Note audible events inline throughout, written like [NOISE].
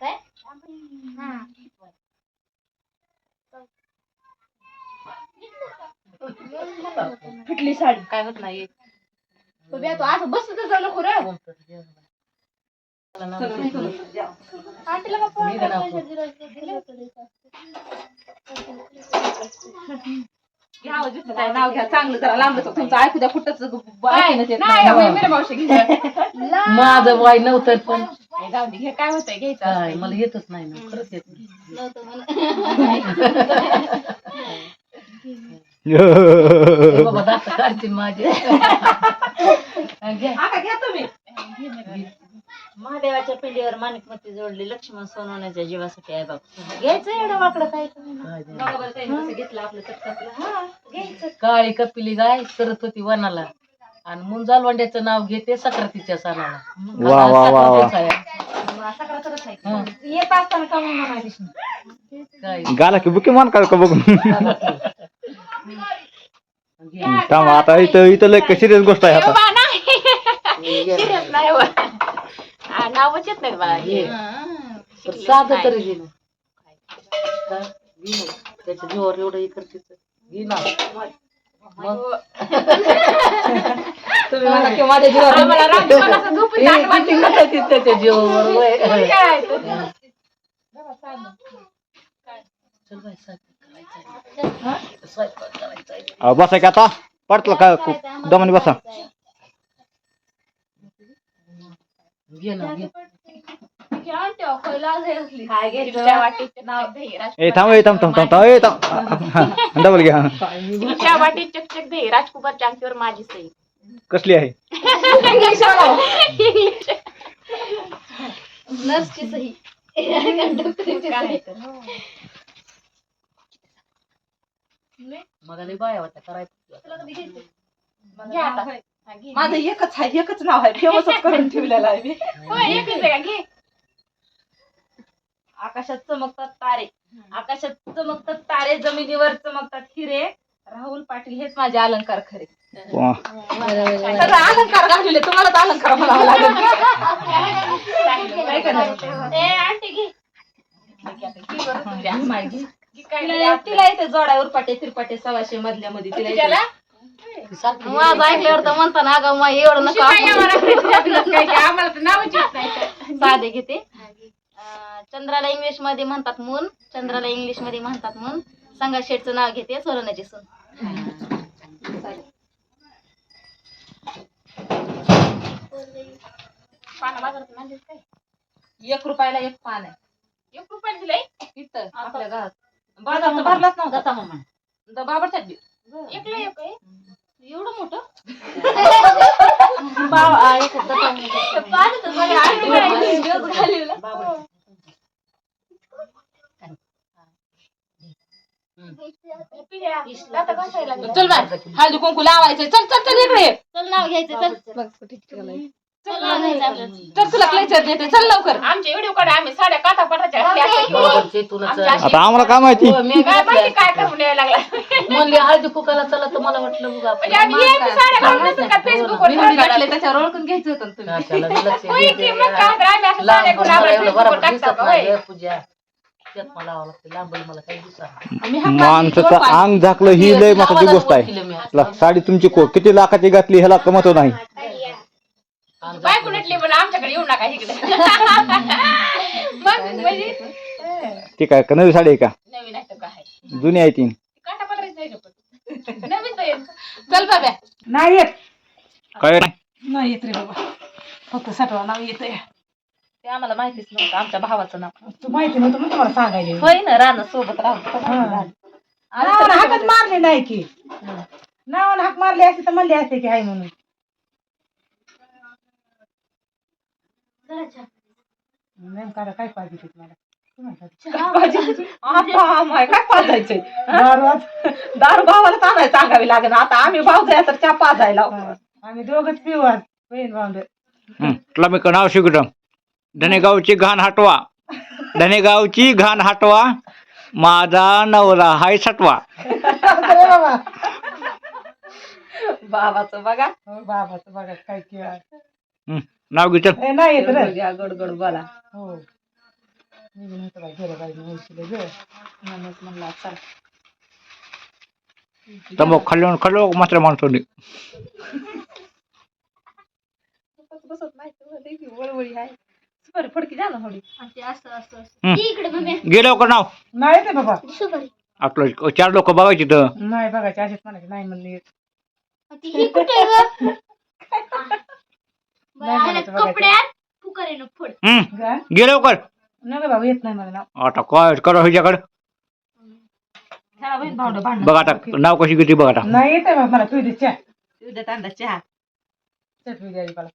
काय फिटली साडी. काय होत नाही? तू. असं आंटीला का फोन नाव. घ्या जिथं काय नाव घ्या. चांगलं जरा लांबच. तुमचं ऐकू द्या कुठंच. माझं वय नव्हतं पण नाही, जाऊ दे, घे काय होतंय घ्यायचं काय असतंय. मला येतच नाही ना खरंच येत नाही. नव्हतं म्हणून. ए [LAUGHS] बाबा दात काढतील माझे घ्या. आका, घ्या तुम्ही महादेवाच्या पिंडीवर माणिकमती जोडली लक्ष्मण सोनवण्याच्या जीवासाठी आहे बाबा घ्यायचं एवढं वाकडं काय कमी काय ते. बघा बरं ताई, कसं घेतलं आपलं चटकातलं हा घ्यायचं काळी कपिली गाय करत होती वनाला आणि मुंजालवांड्याचं नाव घेते सक्रातीच्या सणाला वा, वा, वा, वा. सकाळच आहे. येत असताना का गाला की बुकी मान का बघून? घे. थांब आता इथं इथं लय सिरियस गोष्ट आहे आता. नाही. नावच येत नाही साधं तरी घे ना. त्याच्या जीवावर एवढं हे करते तर. घे ना मग. [LAUGHS] तुम्ही मला की माझ्या जीवावर आम्हाला राजकारणाचं झोपून हे टाकलं. किती करायची त्याच्या जीवावर वय. काय ते? चल बाई, स्वयंपाक करायचा आहे. हा? स्वयंपाक करायचा आहे. अहो, बसा की आता पडतलं का दमाने बसा घे ना घे की आंटी अहो, काय लाज आहे असली. काय घ्यायचं? चिमट्या वाटीत चकचक दही, राज- ए थांब ए थांब थांब थांब थांब ए थांब डबल घ्या चिमट्या वाटीत चकचक दही राजकुमारच्या अंगठीवर माझी सही कसली आहे नर्सची सही लय बाया होत्या करायचं. हा. माझं एकच आहे एकच नाव आहे फेमसच करून ठेवलेलं आहे मी होय, एकच आहे का? घे. आकाशात चमकतात तारे आकाशात चमकतात तारे जमिनीवर चमकतात हिरे राहुल पाटील हेच माझे अलंकार खरे अलंकार घालले तुम्हालाच अलंकार म्हणावं लागेल. ही तिला तिला येते जोडावर पाटे तिरपाटे सव्वाशे मधल्या मध्ये तिला माझं ऐकल्यावर तर म्हणता ना अगं मग एवढं नका आम्हाला तर नावच येत नाही. साधे घेते. चंद्राला इंग्लिशमध्ये म्हणतात मून. चंद्राला इंग्लिशमध्ये म्हणतात मून. संगा शेठचं नाव घेते सोरणाची सून पानं बाजारात आणलीस काय? एक रुपयाला एक पान आहे. एक रुपयाला दिलंय? इथं आपल्या घरात बाजार तर भरलाच नव्हता. तर बाबरच्यात बी. एकला एक आहे? एवढं मोठं? [LAUGHS] बाबा एक पानं आठ रुपयाला दिवस घालवलं. पिढ्या, आता घासायला लागलं. चल बाय. हळदी कुंकू लावायचं चल चल चल इकडे. ये. चल नाव घ्यायचं चल. चल नाव घ्यायचं आपलं. चल तुला क्लेचर देते. चल लवकर. आमचे व्हिडिओ काढा आम्ही साड्या काथा पडायच्या बरोबरचे तुला आमच्या चल. अशी- आता आम्हाला काय माहिती? हो, मी काय माहिती घेतल्या. काय करून यायला लागला. म्हणले हळदी कुकाला चला तर मला वाटलं बघा म्हणजे आम्ही हे बी साड्या घालून नसेल का? फेसबुकवर मी घातले टाकतात. त्याच्यावर ओळखून घ्यायचं होतं ना तुम्ही. त्याला मी लक्ष होय की, देते. मग काय? तर आम्ही असं लांब साड्या घालून मला आम्हाला एवढं फेसबुकवर बरोबर टाकतात दिसत का, नाही होय? पूजा. त्यात मला लावावं लागते. मला काही माणसाचं. अंग झाकलं ही लय महत्वाची गोष्ट आहे. ला- साडी तुमची को- किती लाखाची घातली ह्याला कमत नाही? बायको नटली पण आमच्याकडे येऊ नका इकडे. मग म्हणजे ती काय का नवी साडी आहे का? नवीन आहे काय? जुनी आहे ती. काटा पदराची नाही का पण नवीन तर आहे. चल बाब्या. नाही येत. काय नाही येत रे बाबा. फक्त सटवा नाव येत ते आम्हाला माहितीच नव्हतं आमच्या भावाचं नाव. तू माहिती नव्हतं मग तुम्हाला सांगायला होय ना राहणं सोबत राहतो नावानं हाकच मारली नाही की. नावानं हाक मारली असते तर म्हणली असते की हाय म्हणून. नेमका काय पाहिजे ते तुम्हाला? आता आम्हाला काय पाजायचंय? दारू दारू भावाला तांदळ सांगावी लागेल. आता आम्ही भाव जाय तर चहा पाजायला आम्ही दोघच पिवार बहीण भावंड. तुला मी नाव शिकवतो. धनेगावची घाण हटवा. धनेगावची घाण हटवा. माझा नवरा हाय सटवा. बाबा बाबाचं बघा. हो बाबाचं बघा काय किंवा हं, नाव घेतो. नाही येत रे. गोड गोड बोला. हो. मी बी नव्हतं बाई गेलं बाई मुळशीला ग म्हणूनच म्हणलं चल तंबाखू खाल्लो खाल्लो मात्र माणसाने बसत नाही वळवळी आहे. सुपारी फडकी द्या ना थोडी ते असं असं असं ती इकडे मम्मी गेलो का नाव. नाही येते बाबा. सुपारी आपलं चार लोक बघायची तर नाही बघायचे असेच म्हणायचे नाही म्हणले. ती ही कुठे ग? [LAUGHS] नाही म्हणायचं बघायचं. कपड्यात फुकारीनं फोड. हम्म. गा? गेलो कर नाही ग बाबा येत नाही मला नाव. आता काय करा ह्याच्याकडे बहीण भावंड भांडण. बघ आता नाव कशी किती बघ आता. नाही येते बाबा मला पिऊ दे चहा. चहा. चहा पिऊ द्या मला.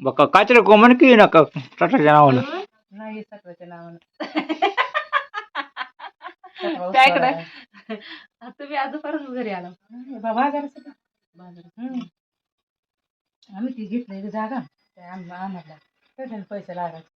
बघ [LAUGHS] काय तरी कोमन की नावानं? नाही सकाळच्या नावानं. त्याकडे तुम्ही आज घरी आला. बाबा बाजाराचं हम्म. आम्ही ती घेतलंय ग जागा आम्हाला. त्याच्यानं पैसे लागायचे.